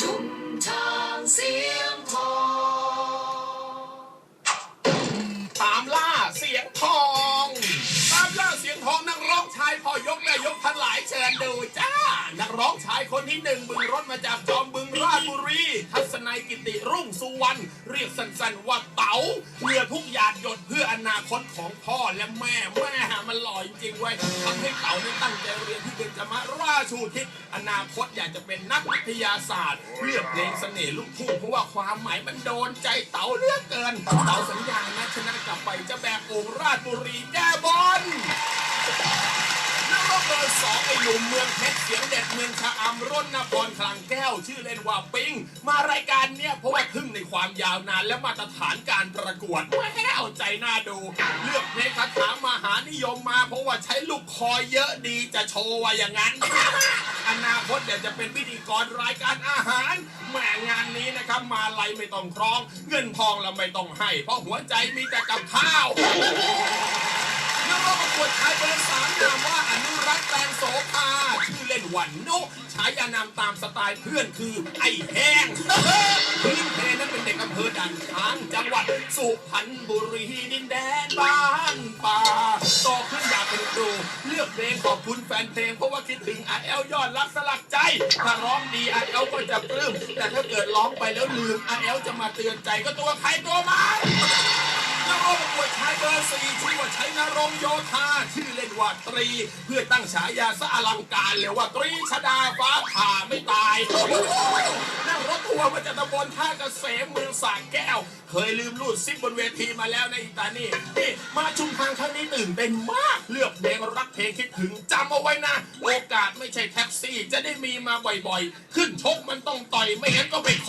ชุมทางเสียงทองตามล่าเสียงทอง ตามล่าเสียงทองนักร้องชายพอยกแม่ยกทั้งหลายเชิญดูจ้า นักร้องชายคนที่หนึ่งบึงรถมาจากจอมบึงราชบุรี ทัศนัยกิติรุ่งสุวรรณเรียกสั้นๆว่าเต๋าเหงื่อทุกหยาดหยดเพื่ออนาคตของพ่อและแม่ อันหล่อจริงๆเว้ยทำให้เต๋าได้ตั้งใจเรียนที่เบญจมาราชูทิศอนาคตอยากจะเป็นนักวิทยาศาสตร์เลือกเพลงเสน่ห์ลูกทุ่งเพราะว่าความหมายมันโดนใจเต๋าเลือกเกิน เต๋าสัญญานะชนะกลับไปจะแบกองราชบุรีแก้บอลนักร้องเบอร์ สองไอ้หนุ่มเมืองเพชรเสียงเด็ดเมืองชะอำร่นนครคลังแก้ว ชื่อเล่นว่าปิง มารายการเนี้ยเพราะว่าทึ่งในความยาวนานและมาตรฐานการประกวดแม่เอาใจน่าดู เลือกเพลงคาถามหานิยมมา เพราะว่าใช้ลูกคอเยอะดีจะโชว์ว่าอย่างนั้น อนาคตเดี๋ยวจะเป็นพิธีกรรายการอาหารแหมงานนี้นะครับมาลัยไม่ต้องครอง เงินทองเราไม่ต้องให้ เพราะหัวใจมีแต่กับข้าวนักร้องประกวดชายเบอร์สา โสภาชื่อเล่นวันนุฉายานามตามสไตล์เพื่อนคือไอ้แห้งพื้นเพนั้นเป็นเด็กอำเภอด่านช้างจังหวัดสุพรรณบุรีดินแดนบ้านป่าโตขึ้นอยากเป็นครูเลือกเพลงขอบคุณแฟนเพลงเพราะว่าคิดถึงไอเอลยอดรักสลักใจ ถ้าร้องดีไอเอลก็จะปลื้มแต่ถ้าเกิดร้องไปแล้วลืมไอเอลจะมาเตือนใจก็ตัวใครตัวมัน นักร้องประกวดชายเบอร์สี่ชื่อว่าชัยนรงโยธาชื่อเล่นว่าตรี เพื่อตั้งฉายาซะอลังการเลยว่าตรีชดาฟ้าผ่าไม่ตายนั่งรถทัวร์มาจากตำบลท่าเกษมเมืองสระแก้ว เคยลืมรูดซิปบนเวทีมาแล้วในอิตาลีนี่มาชุมทางครั้งนี้ตื่นเต้นมากเลือกเพลงรักเพลงคิดถึงจำเอาไว้นะโอกาสไม่ใช่แท็กซี่จะได้มีมาบ่อยๆ ขึ้นชกมันต้องต่อยไม่งั้นก็ไปข